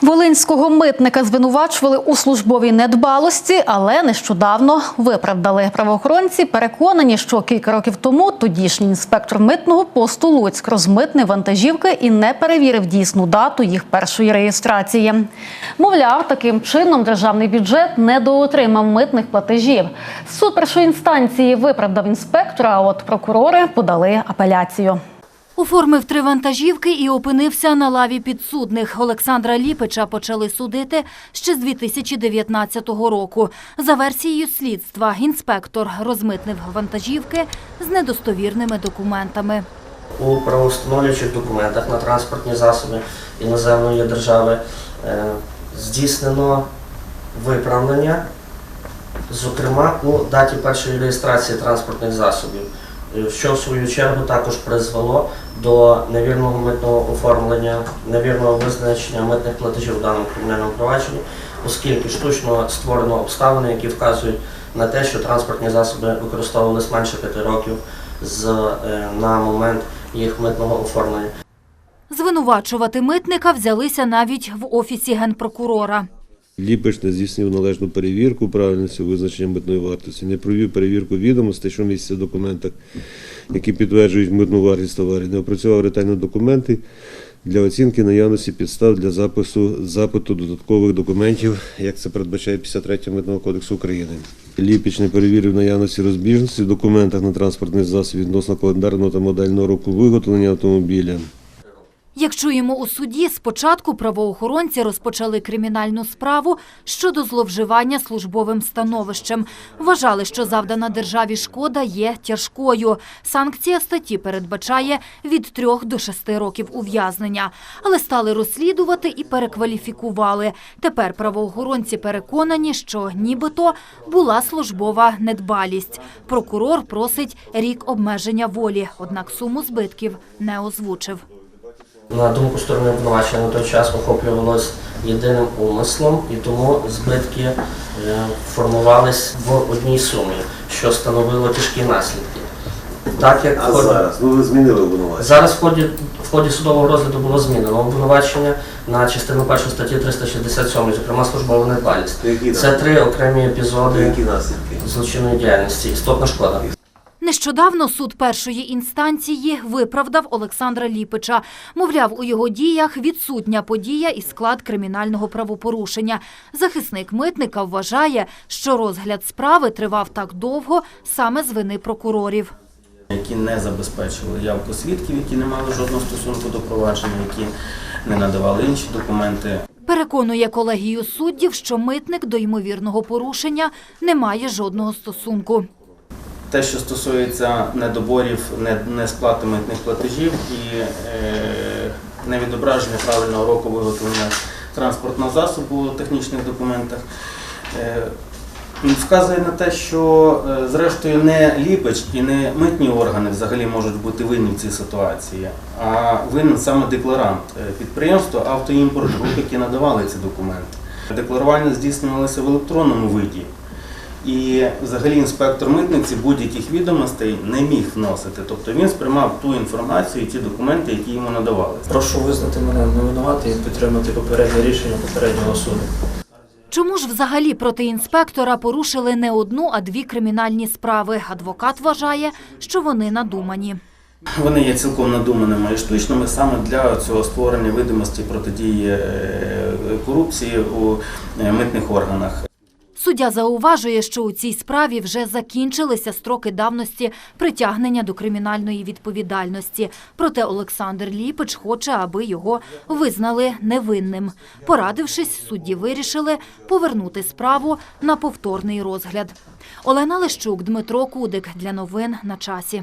Волинського митника звинувачували у службовій недбалості, але нещодавно виправдали. Правоохоронці переконані, що кілька років тому тодішній інспектор митного посту Луцьк розмитнив вантажівки і не перевірив дійсну дату їх першої реєстрації. Мовляв, таким чином державний бюджет недоотримав митних платежів. Суд першої інстанції виправдав інспектора, а от прокурори подали апеляцію. Оформив три вантажівки і опинився на лаві підсудних. Олександра Ліпича почали судити ще з 2019 року. За версією слідства, інспектор розмитнив вантажівки з недостовірними документами. у правовстановлюючих документах на транспортні засоби іноземної держави е, здійснено виправлення, зокрема у даті першої реєстрації транспортних засобів, що в свою чергу також призвело до невірного митного оформлення, невірного визначення митних платежів в даному кримінальному провадженні, оскільки штучно створено обставини, які вказують на те, що транспортні засоби використовувалися менше п'яти років з, е, на момент їх митного оформлення. Звинувачувати митника взялися навіть в офісі генпрокурора. Ліпиш не здійснив належну перевірку правильності визначення митної вартості, не провів перевірку відомостей, що містяться в документах, які підтверджують митну вартість товарів, не опрацював ретельно документи для оцінки наявності підстав для запису запиту додаткових документів, як це передбачає 53 Митного кодексу України. Ліпіч не перевірив наявності розбіжності в документах на транспортний засіб відносно календарного та модельного року виготовлення автомобіля. Як чуємо у суді, спочатку правоохоронці розпочали кримінальну справу щодо зловживання службовим становищем. Вважали, що завдана державі шкода є тяжкою. Санкція статті передбачає від трьох до шести років ув'язнення. Але стали розслідувати і перекваліфікували. Тепер правоохоронці переконані, що нібито була службова недбалість. Прокурор просить рік обмеження волі, однак суму збитків не озвучив. На думку сторони обвинувачення на той час охоплювалось єдиним умислом, і тому збитки е, формувались в одній сумі, що становило тяжкі наслідки. Так як А в ході- зараз? Ну ви змінили обвинувачення. зараз в ході, в ході судового розгляду було змінено обвинувачення на частину 1 статті 367, зокрема службова недбалість. Це три окремі епізоди злочинної діяльності. Істотна шкода. Нещодавно суд першої інстанції виправдав Олександра Ліпича. Мовляв, у його діях відсутня подія і склад кримінального правопорушення. Захисник митника вважає, що розгляд справи тривав так довго саме з вини прокурорів. які не забезпечували явку свідків, які не мали жодного стосунку до провадження, які не надавали інші документи. Переконує колегію суддів, що митник до ймовірного порушення не має жодного стосунку. Те, що стосується недоборів, не- несплати митних платежів і е, невідображення правильного року виготовлення транспортного засобу у технічних документах, е, вказує на те, що е, зрештою не ліпич і не митні органи взагалі можуть бути винні в цій ситуації, а винен саме декларант підприємство «Автоімпорт Груп», які надавали ці документи. Декларування здійснювалося в електронному виді. І взагалі інспектор митниці будь-яких відомостей не міг вносити. Тобто він сприймав ту інформацію і ті документи, які йому надавали. Прошу визнати мене невинуватим і підтримати попереднє рішення попереднього суду. Чому ж взагалі проти інспектора порушили не одну, а дві кримінальні справи? Адвокат вважає, що вони надумані. Вони є цілком надуманими і штучними саме для цього створення видимості протидії е, корупції у е, митних органах. Суддя зауважує, що у цій справі вже закінчилися строки давності притягнення до кримінальної відповідальності. Проте Олександр Ліпич хоче, аби його визнали невинним. Порадившись, судді вирішили повернути справу на повторний розгляд. Олена Лещук, Дмитро Кудик. Для новин на часі.